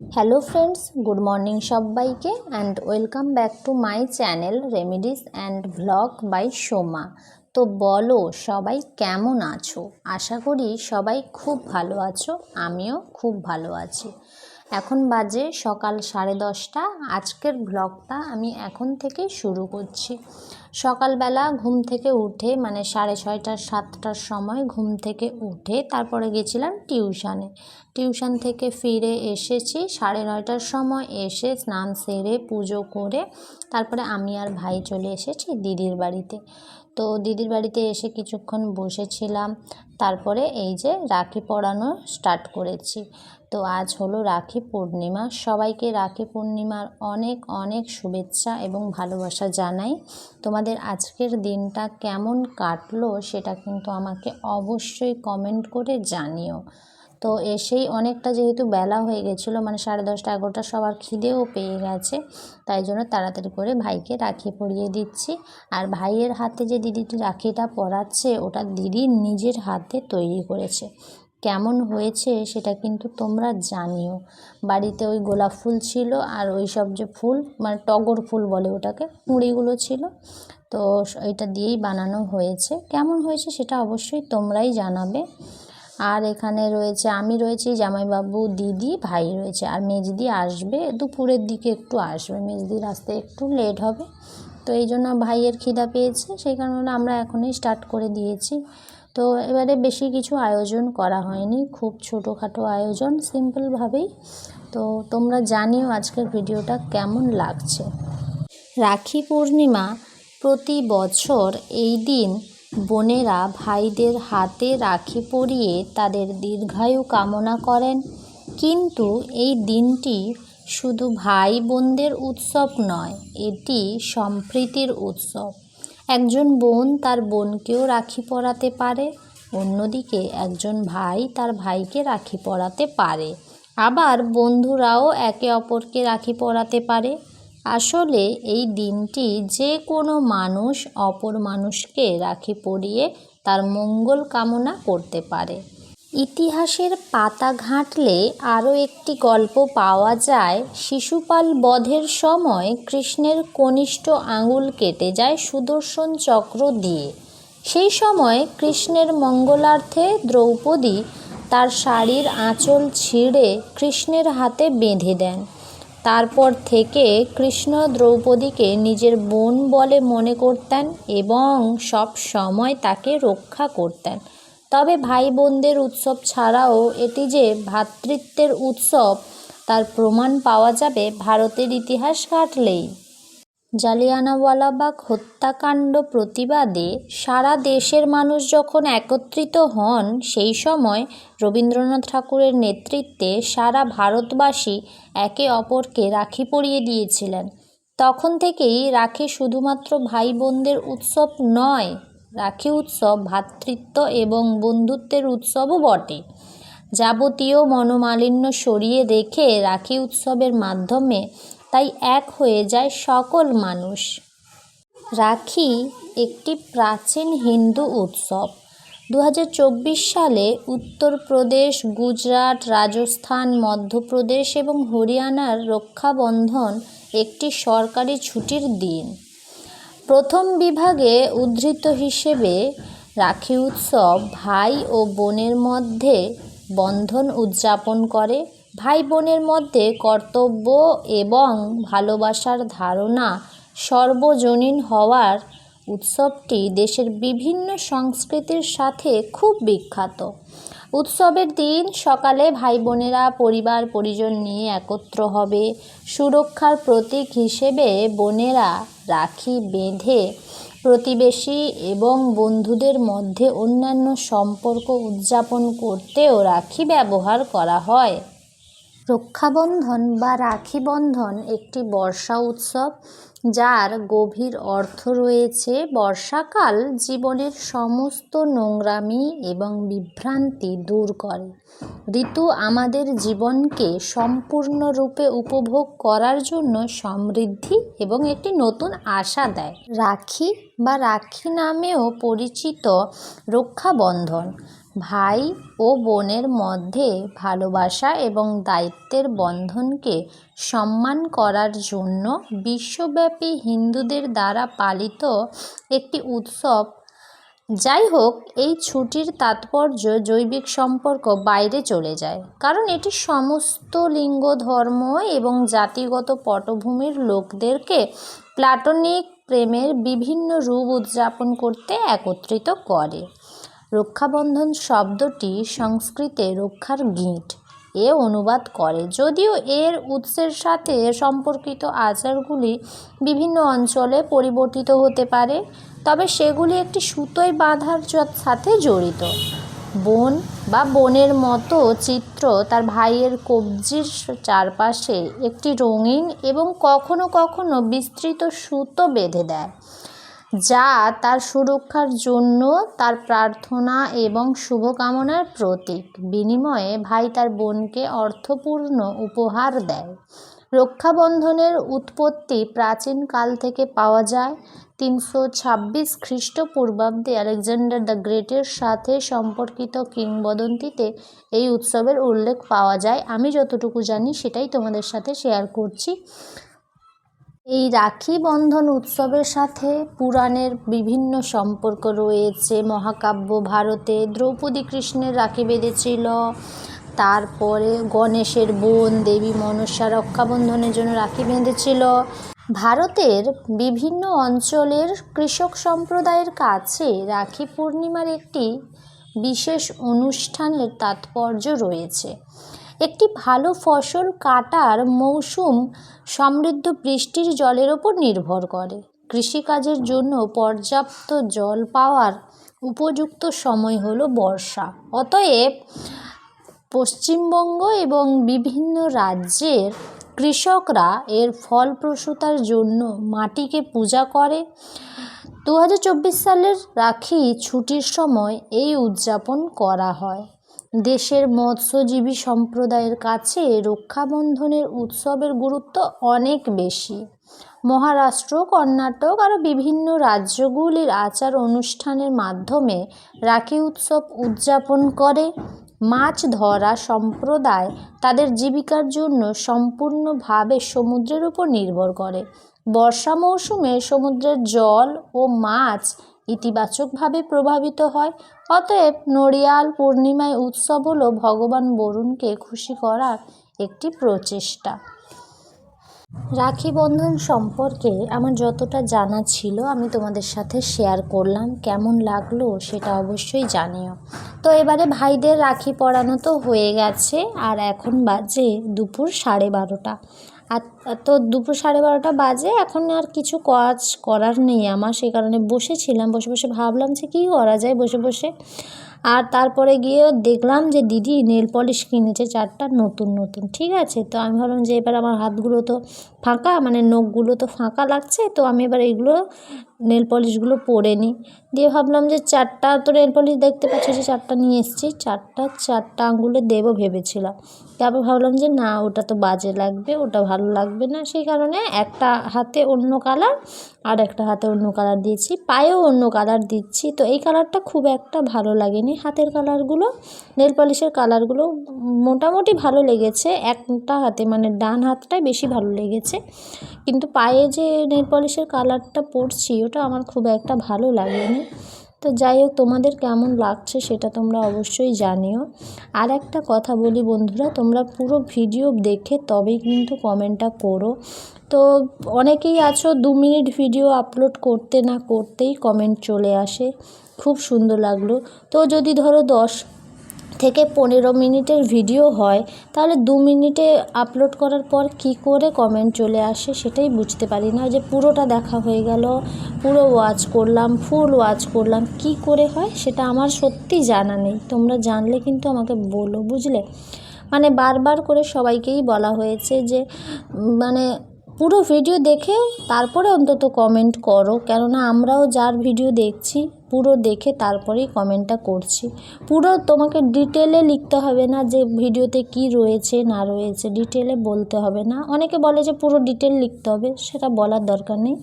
Hello friends good morning সবাইকে and welcome back to my channel remedies and vlog by Soma তো বলো, সবাই কেমন আছো? আশা করি সবাই খুব ভালো আছো, আমিও খুব ভালো আছি। এখন বাজে সকাল সাড়ে দশটা। আজকের ব্লগটা আমি এখন থেকে শুরু করছি। সকালবেলা ঘুম থেকে উঠে মানে সাড়ে ছয়টা, সাতটার সময় ঘুম থেকে উঠে তারপরে গেছিলাম টিউশানে। টিউশন থেকে ফিরে এসেছি, সাড়ে নয়টার সময় এসে স্নান সেরে পুজো করে তারপরে আমি আর ভাই চলে এসেছি দিদির বাড়িতে। তো দিদির বাড়িতে এসে কিছুক্ষণ বসেছিলাম, তারপরে এই যে রাখি পড়ানো স্টার্ট করেছি। তো আজ হলো রাখি পূর্ণিমা। সবাইকে রাখি পূর্ণিমার অনেক অনেক শুভেচ্ছা এবং ভালোবাসা জানাই। তোমাদের আজকের দিনটা কেমন কাটলো সেটা কিন্তু আমাকে অবশ্যই কমেন্ট করে জানিও। তো এসেই অনেকটা যেহেতু বেলা হয়ে গেছিল মানে সাড়ে দশটা, এগারোটা সবার খিদেও পেয়ে গেছে, তাই জন্য তাড়াতাড়ি করে ভাইকে রাখি পরিয়ে দিচ্ছি। আর ভাইয়ের হাতে যে দিদিটি রাখিটা পরাচ্ছে, ওটা দিদি নিজের হাতে তৈরি করেছে। কেমন হয়েছে সেটা কিন্তু তোমরা জানিও। বাড়িতে ওই গোলাপ ফুল ছিল আর ওই সব যে ফুল মানে টগর ফুল বলে ওটাকে কুঁড়িগুলো ছিল। তো এটা দিয়েই বানানো হয়েছে। কেমন হয়েছে সেটা অবশ্যই তোমরাই জানাবে। আর এখানে রয়েছে, আমি রয়েছি, জামাইবাবু, দিদি, ভাই রয়েছে। আর মেজদি আসবে, দুপুরের দিকে একটু আসবে। মেজদির আসতে একটু লেট হবে। তো এই জন্য ভাইয়ের খিদা পেয়েছে, সেই কারণে আমরা এখনই স্টার্ট করে দিয়েছি। তো এবারে বেশি কিছু আয়োজন করা হয়নি, খুব ছোটোখাটো আয়োজন সিম্পলভাবেই তো তোমরা জানিও আজকের ভিডিওটা কেমন লাগছে। রাখি পূর্ণিমা প্রতি বছর এই দিন বোনেরা ভাইদের হাতে রাখি পরিয়ে তাদের দীর্ঘায়ু কামনা করেন। কিন্তু এই দিনটি শুধু ভাই বোনদের উৎসব নয়, এটি সম্প্রীতির উৎসব। একজন বোন তার বোনকেও রাখি পরাতে পারে, অন্যদিকে একজন ভাই তার ভাইকে রাখি পরাতে পারে। আবার বন্ধুরাও একে অপরকে রাখি পরাতে পারে। আসলে এই দিনটি যে কোনো মানুষ অপর মানুষকে রাখি পরিয়ে তার মঙ্গল কামনা করতে পারে। ইতিহাসের পাতা ঘাঁটলে আরও একটি গল্প পাওয়া যায়। শিশুপাল বধের সময় কৃষ্ণের কনিষ্ঠ আঙুল কেটে যায় সুদর্শন চক্র দিয়ে। সেই সময় কৃষ্ণের মঙ্গলার্থে দ্রৌপদী তার শাড়ির আঁচল ছিঁড়ে কৃষ্ণের হাতে বেঁধে দেন। তারপর থেকে কৃষ্ণ দ্রৌপদীকে নিজের বোন বলে মনে করতেন এবং সব সময় তাকে রক্ষা করতেন। তবে ভাই বোনদের উৎসব ছাড়াও এটি যে ভ্রাতৃত্বের উৎসব, তার প্রমাণ পাওয়া যাবে ভারতের ইতিহাস ঘাটলেই জালিয়ানাওয়ালাবাগ হত্যাকাণ্ড প্রতিবাদে সারা দেশের মানুষ যখন একত্রিত হন, সেই সময় রবীন্দ্রনাথ ঠাকুরের নেতৃত্বে সারা ভারতবাসী একে অপরকে রাখি পরিয়ে দিয়েছিলেন। তখন থেকেই রাখি শুধুমাত্র ভাই বোনদের উৎসব নয় রাখি উৎসব ভ্রাতৃত্ব এবং বন্ধুত্বের উৎসবও বটে। যাবতীয় মনোমালিন্য সরিয়ে রেখে রাখি উৎসবের মাধ্যমে তাই এক হয়ে যায় সকল মানুষ। রাখি একটি প্রাচীন হিন্দু উৎসব। দু হাজার চব্বিশ সালে উত্তরপ্রদেশ, গুজরাট, রাজস্থান, মধ্যপ্রদেশ এবং হরিয়ানার রক্ষাবন্ধন একটি সরকারি ছুটির দিন। প্রথম বিভাগে উদ্ধৃত হিসেবে রাখি উৎসব ভাই ও বোনের মধ্যে বন্ধন উদযাপন করে। ভাই বোনের মধ্যে কর্তব্য এবং ভালোবাসার ধারণা সর্বজনীন হওয়ার উৎসবটি দেশের বিভিন্ন সংস্কৃতির সাথে খুব বিখ্যাত। উৎসবের দিন সকালে ভাই বোনেরা পরিবার, পরিজন নিয়ে একত্র হবে। সুরক্ষার প্রতীক হিসেবে বোনেরা রাখি বেঁধে প্রতিবেশী এবং বন্ধুদের মধ্যে অন্যান্য সম্পর্ক উদযাপন করতেও রাখি ব্যবহার করা হয়। রক্ষাবন্ধন বা রাখি বন্ধন একটি বর্ষা উৎসব। যার গভীর অর্থ রয়েছে বর্ষাকাল জীবনের সমস্ত নোংরামি এবং বিভ্রান্তি দূর করে। ঋতু আমাদের জীবনকে সম্পূর্ণরূপে উপভোগ করার জন্য সমৃদ্ধি এবং একটি নতুন আশা দেয়। রাখি বা রাখি নামেও পরিচিত রক্ষাবন্ধন। ভাই ও বোনের মধ্যে ভালোবাসা এবং দায়িত্বের বন্ধনকে সম্মান করার জন্য বিশ্বব্যাপী হিন্দুদের দ্বারা পালিত একটি উৎসব। যাই হোক, এই ছুটির তাৎপর্য জৈবিক সম্পর্ক বাইরে চলে যায়, কারণ এটি সমস্ত লিঙ্গ, ধর্ম এবং জাতিগত পটভূমির লোকদেরকে প্লাটনিক প্রেমের বিভিন্ন রূপ উদযাপন করতে একত্রিত করে। রক্ষাবন্ধন শব্দটি সংস্কৃতে রক্ষার গিঁট এ অনুবাদ করে। যদিও এর উৎসের সাথে সম্পর্কিত আচারগুলি বিভিন্ন অঞ্চলে পরিবর্তিত হতে পারে, তবে সেগুলি একটি সুতোয় বাঁধার সাথে জড়িত। বোন বা বোনের মতো চিত্র তার ভাইয়ের কবজির চারপাশে একটি রঙিন এবং কখনো কখনো বিস্তৃত সুতো বেঁধে দেয়। যা তার সুরক্ষার জন্য, তার প্রার্থনা এবং শুভকামনার প্রতীক। বিনিময়ে ভাই তার বোনকে অর্থপূর্ণ উপহার দেয়। রক্ষাবন্ধনের উৎপত্তি প্রাচীনকাল থেকে পাওয়া যায়। তিনশো ছাব্বিশ খ্রিস্টপূর্বাব্দে আলেকজান্ডার দ্য গ্রেটের সাথে সম্পর্কিত কিংবদন্তিতে এই উৎসবের উল্লেখ পাওয়া যায়। আমি যতটুকু জানি সেটাই তোমাদের সাথে শেয়ার করছি। এই রাখি বন্ধন উৎসবের সাথে পুরাণের বিভিন্ন সম্পর্ক রয়েছে। মহাকাব্য ভারতে দ্রৌপদী কৃষ্ণের রাখি বেঁধেছিল। তারপরে গণেশের বোন দেবী মনসা রক্ষাবন্ধনের জন্য রাখি বেঁধেছিল। ভারতের বিভিন্ন অঞ্চলের কৃষক সম্প্রদায়ের কাছে রাখি পূর্ণিমার একটি বিশেষ অনুষ্ঠানের তাৎপর্য রয়েছে। একটি ভালো ফসল কাটার মৌসুম সমৃদ্ধ বৃষ্টির জলের ওপর নির্ভর করে। কৃষিকাজের জন্য পর্যাপ্ত জল পাওয়ার উপযুক্ত সময় হলো বর্ষা। অতএব পশ্চিমবঙ্গ এবং বিভিন্ন রাজ্যের কৃষকরা এর ফলপ্রসূতার জন্য মাটিকে পূজা করে। দু হাজার চব্বিশ সালের রাখি ছুটির সময় এই উদযাপন করা হয়। দেশের মৎস্যজীবী সম্প্রদায়ের কাছে রক্ষাবন্ধনের উৎসবের গুরুত্ব অনেক বেশি। মহারাষ্ট্র, কর্ণাটক আরও বিভিন্ন রাজ্যগুলির আচার অনুষ্ঠানের মাধ্যমে রাখি উৎসব উদযাপন করে। মাছ ধরা সম্প্রদায় তাদের জীবিকার জন্য সম্পূর্ণভাবে সমুদ্রের উপর নির্ভর করে। বর্ষা মৌসুমে সমুদ্রের জল ও মাছ ইতিবাচকভাবে প্রভাবিত হয়। অতএব নড়িয়াল পূর্ণিমায় উৎসব হলো ভগবান বরুণকে খুশি করার একটি প্রচেষ্টা। রাখি বন্ধন সম্পর্কে আমার যতটা জানা ছিল আমি তোমাদের সাথে শেয়ার করলাম, কেমন লাগল সেটা অবশ্যই জানিও। তো এবারে ভাইদের রাখি পরানো তো হয়ে গেছে, আর এখন বাজে দুপুর সাড়ে বারোটা। আর তো দুপুর সাড়ে বারোটা বাজে, এখন আর কিছু কাজ করার নেই আমার, সেই কারণে বসেছিলাম, বসে বসে ভাবলাম যে কী করা যায়, বসে বসে। আর তারপরে গিয়ে দেখলাম যে দিদি নেল পলিশ কিনেছে, চারটা নতুন নতুন, ঠিক আছে? তো আমি ভাবলাম যে এবার আমার হাতগুলো তো ফাঁকা মানে নখগুলো তো ফাঁকা লাগছে, তো আমি এবার এগুলো নেল পলিশগুলো পরে নিই। দিয়ে ভাবলাম যে চারটা, তো নেল পলিশ দেখতে পাচ্ছি যে চারটা নিয়ে এসেছি, চারটা চারটা আঙুলে দেবো ভেবেছিলাম। তারপর ভাবলাম যে না, ওটা তো বাজে লাগবে, ওটা ভালো লাগবে না, সেই কারণে একটা হাতে অন্য কালার আর একটা হাতে অন্য কালার দিয়েছি, পায়েও অন্য কালার দিচ্ছি, তো এই কালারটা খুব একটা ভালো লাগেনি। হাতের কালারগুলো নেল পলিশের কালারগুলো মোটামুটি ভালো লেগেছে, একটা হাতে মানে ডান হাতটাই বেশি ভালো লেগেছে। কিন্তু পায়ে যে নেল পলিশের কালারটা পরছি, ওটা আমার খুব একটা ভালো লাগেনি। তো যাই হোক, তোমাদের কেমন লাগছে সেটা তোমরা অবশ্যই জানিও। আর একটা কথা বলি বন্ধুরা, তোমরা পুরো ভিডিও দেখে তবেই কিন্তু কমেন্টটা করো। তো অনেকেই আছো দু মিনিট ভিডিও আপলোড করতে না করতেই কমেন্ট চলে আসে। খুব সুন্দর লাগল। তো যদি ধরো দশ থেকে পনেরো মিনিটের ভিডিও হয়, তাহলে দু মিনিটে আপলোড করার পর কি করে কমেন্ট চলে আসে সেটাই বুঝতে পারি না। যে পুরোটা দেখা হয়ে গেল, পুরো ওয়াচ করলাম ফুল ওয়াচ করলাম, কি করে হয় সেটা আমার সত্যি জানা নেই। তোমরা জানলে কিন্তু আমাকে বলো, বুঝলে? মানে বারবার করে সবাইকেই বলা হয়েছে যে মানে পুরো ভিডিও দেখে তারপরে অন্তত কমেন্ট করো, কেননা আমরাও যার ভিডিও দেখছি পুরো দেখে তারপরেই কমেন্টটা করছি। পুরো তোমাকে ডিটেলে লিখতে হবে না যে ভিডিওতে কি রয়েছে, না রয়েছে, ডিটেলে বলতে হবে না। অনেকে বলে যে পুরো ডিটেল লিখতে হবে, সেটা বলার দরকার নেই।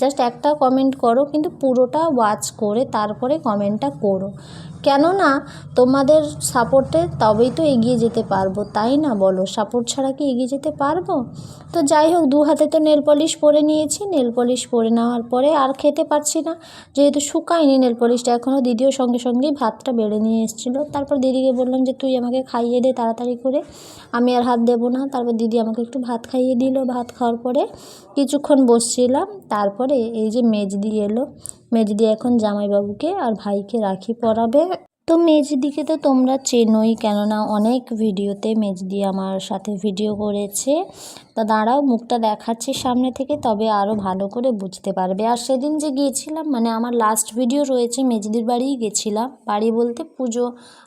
জাস্ট একটা কমেন্ট করো, কিন্তু পুরোটা ওয়াচ করে তারপরে কমেন্টটা করো। কেননা তোমাদের সাপোর্টে তবেই তো এগিয়ে যেতে পারব, তাই না বলো? সাপোর্ট ছাড়া কি এগিয়ে যেতে পারব? তো যাই হোক, দু হাতে তো নেল পলিশ পরে নিয়েছি নেল পলিশ পরে নেওয়ার পরে আর খেতে পারছি না। যেহেতু শুকায়নি নেল পলিশটা এখনও দিদিও সঙ্গে সঙ্গেই ভাতটা বেড়ে নিয়ে এসেছিল। তারপর দিদিকে বললাম যে, তুই আমাকে খাইয়ে দে তাড়াতাড়ি করে। আমি আর হাত দেবো না। তারপর দিদি আমাকে একটু ভাত খাইয়ে দিল। ভাত খাওয়ার পরে কিছুক্ষণ বসছিলাম। তারপরে এই যে মেজ দিয়ে এলো। মেজদি এখন জামাইবাবুকে আর ভাইকে রাখি পরাবে। তো মেজদিকে তো তোমরা চেনোই, কেননা অনেক ভিডিওতে মেজদি আমার সাথে ভিডিও করেছে। তা দাঁড়াও, মুখটা দেখাচ্ছি সামনে থেকে, তবে আরও ভালো করে বুঝতে পারবে। আর সেদিন যে গিয়েছিলাম মানে আমার লাস্ট ভিডিও রয়েছে, মেজদির বাড়িই গেছিলাম। বাড়ি বলতে পুজো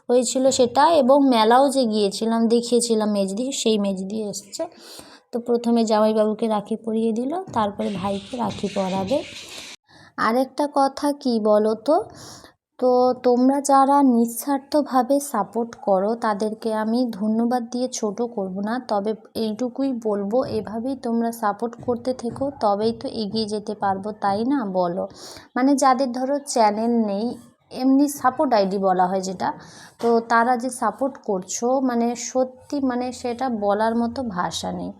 হয়েছিল সেটা, এবং মেলাও যে গিয়েছিলাম, দেখিয়েছিলাম মেজদি, সেই মেজদি এসছে। তো প্রথমে জামাইবাবুকে রাখি পরিয়ে দিল, তারপরে ভাইকে রাখি পরাবে। আরেকটা কথা কি বলো তো? তো তোমরা যারা নিঃস্বার্থভাবে সাপোর্ট করো, তাদেরকে আমি ধন্যবাদ দিয়ে ছোট করব না। তবে এইটুকুই বলব, এভাবেই তোমরা সাপোর্ট করতে থেকো, তবেই তো এগিয়ে যেতে পারব, তাই না? বলো। মানে যাদের ধরো চ্যানেল নেই, এমনি সাপোর্ট আইডি বলা হয় যেটা, তো তারা যে সাপোর্ট করছ মানে সত্যি মানে সেটা বলার মতো ভাষা নেই।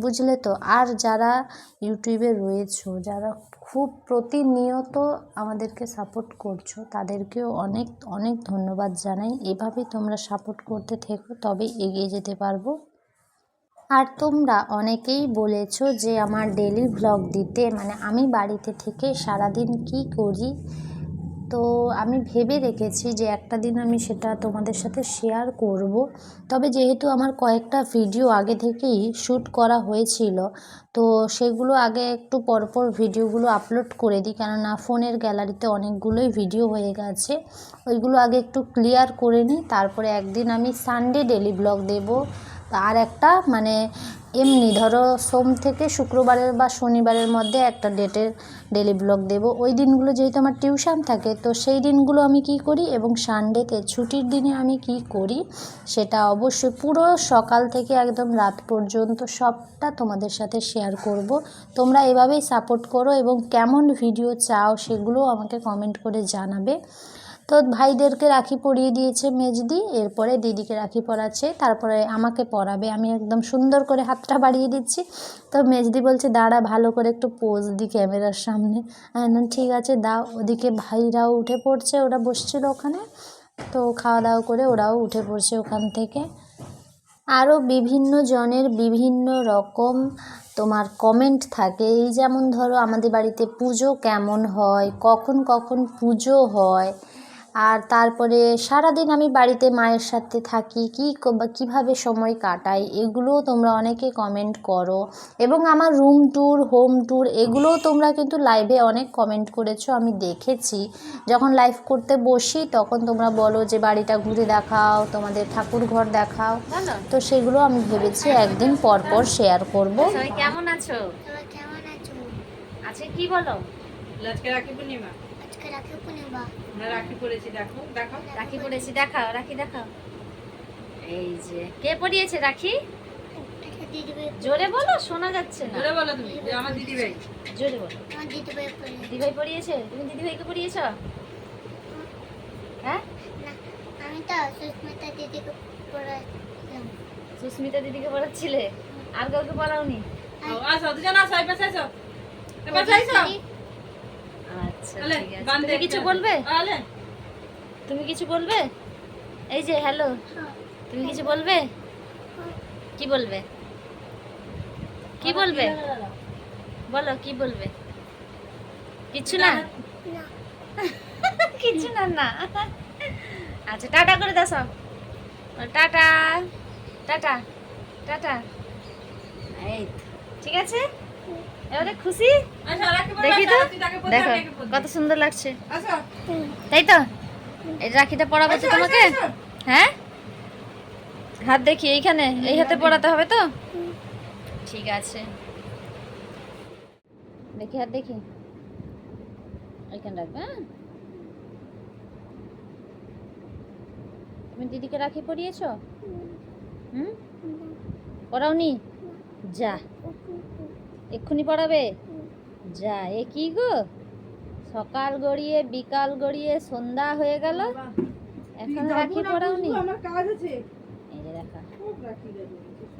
বুঝলে তো? আর যারা ইউটিউবে রয়েছো, যারা খুব প্রতিনিয়ত আমাদেরকে সাপোর্ট করছ। তাদেরকেও অনেক অনেক ধন্যবাদ জানাই। এভাবে তোমরা সাপোর্ট করতে থেকো, তবে এগিয়ে যেতে পারব। আর তোমরা অনেকেই বলেছ যে, আমার ডেলি ভ্লগ দিতে। মানে আমি বাড়িতে থেকে সারাদিন কি করি? তো আমি ভেবে রেখেছি যে একটা দিন আমি সেটা তোমাদের সাথে শেয়ার করব। তবে যেহেতু আমার কয়েকটা ভিডিও আগে থেকেই শ্যুট করা হয়েছিল, তো সেগুলো আগে একটু পরপর ভিডিওগুলো আপলোড করে দিই। কেননা ফোনের গ্যালারিতে অনেকগুলোই ভিডিও হয়ে গেছে, ওইগুলো আগে একটু ক্লিয়ার করে নিই। তারপরে একদিন আমি সানডে ডেলি ব্লগ দেবো। আর একটা মানে এমনি ধরো সোম থেকে শুক্রবারের বা শনিবারের মধ্যে একটা ডেটের ডেলি ব্লগ দেব। ওই দিনগুলো যেহেতু আমার টিউশন থাকে, তো সেই দিনগুলো আমি কি করি এবং সানডেতে ছুটির দিনে আমি কি করি সেটা অবশ্যই পুরো সকাল থেকে একদম রাত পর্যন্ত সবটা তোমাদের সাথে শেয়ার করব। তোমরা এভাবেই সাপোর্ট করো এবং কেমন ভিডিও চাও সেগুলোও আমাকে কমেন্ট করে জানাবে। তো ভাইদেরকে রাখি পরিয়ে দিয়েছে মেজদি এরপরে দিদিকে রাখি পরাচ্ছে তারপরে আমাকে পরাবে। আমি একদম সুন্দর করে হাতটা বাড়িয়ে দিচ্ছি। তো মেজদি বলছে দাঁড়া ভালো করে একটু পোজ দি ক্যামেরার সামনে। বললাম, ঠিক আছে দাও। ওদিকে ভাইরাও উঠে পড়ছে ওরা বসছিল ওখানে। তো খাওয়া দাওয়া করে ওরাও উঠে পড়ছে ওখান থেকে। আরও বিভিন্ন জনের বিভিন্ন রকম তোমার কমেন্ট থাকে। এই যেমন ধরো আমাদের বাড়িতে পুজো কেমন হয়? কখন কখন পুজো হয়? আর তারপরে সারাদিন আমি বাড়িতে মায়ের সাথে থাকি কী কীভাবে সময় কাটাই এগুলোও তোমরা অনেকে কমেন্ট করো। এবং আমার রুম ট্যুর হোম ট্যুর এগুলোও তোমরা কিন্তু লাইভে অনেক কমেন্ট করেছ আমি দেখেছি। যখন লাইভ করতে বসি তখন তোমরা বলো যে বাড়িটা ঘুরে দেখাও তোমাদের ঠাকুর ঘর দেখাও। তো সেগুলো আমি ভেবেছি একদিন পর পর শেয়ার করব। কেমন আছো? তোমরা কেমন আছো? আছে কি বলো? আজকে আজকে রাখি পূর্ণিমা। আমরা রাখি পড়েছি দেখো দেখো রাখি পড়েছি দেখাও রাখি দেখাও। এই যে কে পরিয়েছে রাখি? দিদি জোরে বলো শোনা যাচ্ছে না। জোরে বলো তুমি আমার দিদি ভাই জোরে বলো। আমার দিদি ভাই পরিয়েছে? তুমি দিদিভাইকে পরিয়েছ? হ্যাঁ? আমি তো সুস্মিতা দিদিকে পড়াইলাম সুস্মিতা দিদিকে পড়াচ্ছিলে? আর কাউকে পড়াওনি? আসো দুজন আসো এই পাশে আসো। এই পাশে আসো। আচ্ছা তুমি কিছু বলবে? তুমি কিছু বলবে? এই যে হ্যালো তুমি কিছু বলবে? কি বলবে? কি বলবে? বলো কি বলবে? কিছু না না? কিছু না না। আচ্ছা টাটা করে দাও সব। টাটা। টাটা। টাটা। এই ঠিক আছে? এবারে খুশি? দেখি তো। দেখো। কত সুন্দর লাগছে। তাই তো? এই রাখিটা পড়াবো তো তোমাকে। হ্যাঁ? হাত দেখি এইখানে। এই হাতে পড়াতে হবে তো? ঠিক আছে। দেখি হাত দেখি। রাখবে হ্যাঁ? তুমি দিদিকে রাখি পরিয়েছ? হুম? পড়াওনি? যা। এক্ষুনি পড়াবে? যা এ কি গো? সকাল গড়িয়ে বিকাল গড়িয়ে সন্ধ্যা হয়ে গেল। এখন রাখি আছে। এই যে দেখা।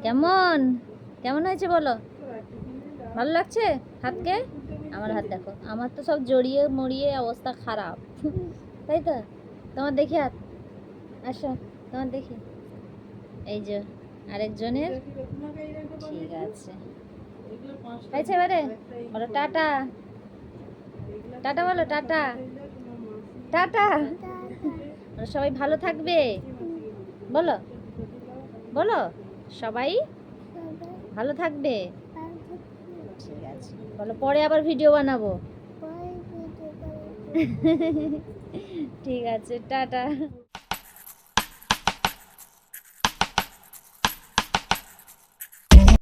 কেমন? কেমন হয়েছে বলো? ভালো লাগছে? হাতকে? আমার হাত দেখো। আমার তো সব জড়িয়ে মরিয়ে অবস্থা খারাপ। তাই তো? তোমার দেখি হাত। আসো তোমার দেখি। এই যে আরেকজনের। ঠিক আছে। হয়েছে এবারে বলো টাটা। টাটা বলো টাটা। টাটা। সবাই ভালো থাকবে। বলো বলো সবাই ভালো থাকবে। ঠিক আছে। বলো পরে আবার ভিডিও বানাবো। ঠিক আছে টাটা।